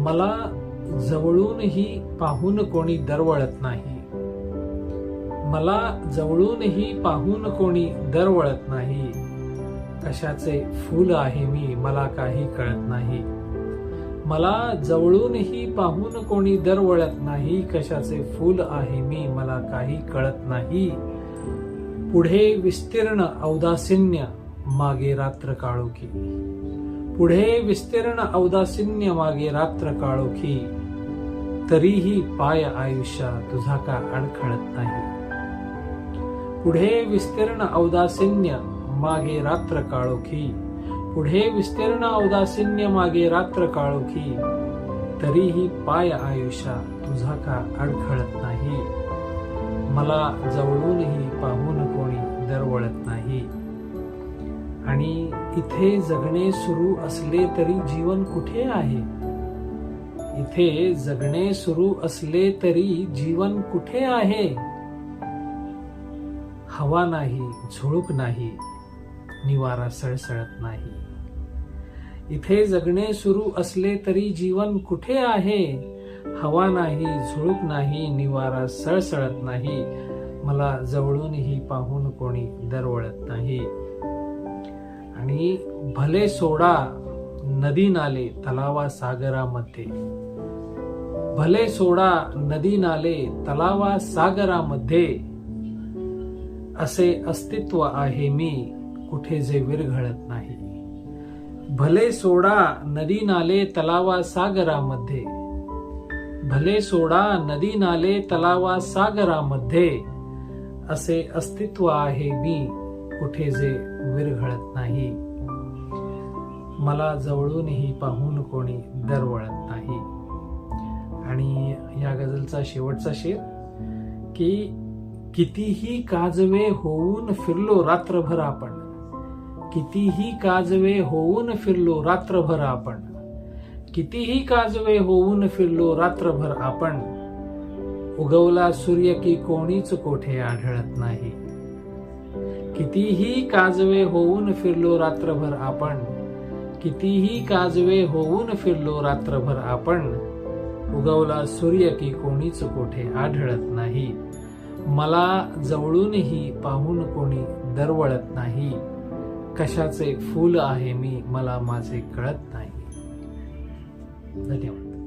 मला जवळूनही पाहून कोणी दरवळत नाही. मला जवळूनही पाहून कोणी दरवळत नाही. कशाचे फूल आहे मी मला काही कळत नाही. मला जवळूनही पाहून कोणी दरवळत नाही. कशाचे फूल आहे मी मला काही कळत नाही. पुढे विस्तीर्ण औदासिन्य मागे रात्र काळोखी. पुढे विस्तीर्ण औदासिन्य मागे रात्र काळोखी तरीही पाय आयुष्या तुझा का अडखळत नाही. पुढे विस्तीर्ण औदासिन्य मागे रात्र काळोखी पुढे विस्तीर्ण औदासिन्य मागे रात्र काळोखी तरीही पाय आयुष्या तुझा का अडखळत नाही. मला जवळूनही पाहून कोणी दरवळत नाही. आणि इथे जगणे सुरू असले तरी जीवन कुठे आहे? इथे जगणे सुरू असले तरी जीवन कुठे आहे? हवा नाही झुळूक नाही निवारा सळसळत नाही. इथे जगणे सुरू असले तरी जीवन कुठे आहे? हवा नाही झुळूक नाही निवारा सळसळत नाही. मला जवळूनही पाहून कोणी दरवळत नाही. आणि भले सोडा नदी नाले तलावा सागरामध्ये. भले सोडा नदी नाले तलावा सागरामध्ये. असे अस्तित्व आहे मी कुठे जे विरघळत नाही. भले सोडा नदी नाले तलावा सागरामध्ये. भले सोडा नदी नाले तलावा सागरामध्ये. असे अस्तित्व आहे मी कुठे जे विरघळत नाही. मला जवळूनही पाहून कोणी दरवळत नाही. आणि या गझलचा शेवटचा शेर की कितीही काजवे होऊन फिरलो रात्रभर आपण कितीही काजवे होऊन फिरलो रात्रभर आपण कितीही काजवे होऊन फिरलो रात्रभर आपण उगवला सूर्य की कोणीच कोठे आढळत नाही. कितीही काजवे होऊन फिरलो रात्रभर आपण कितीही काजवे होऊन फिरलो रात्रभर आपण उगवला सूर्य की कोणीच कोठे आढळत नाही. मला जवळूनही पाहून कोणी दरवळत नाही. कशाचे फूल आहे मी मला माझे कळत नाही. धन्यवाद.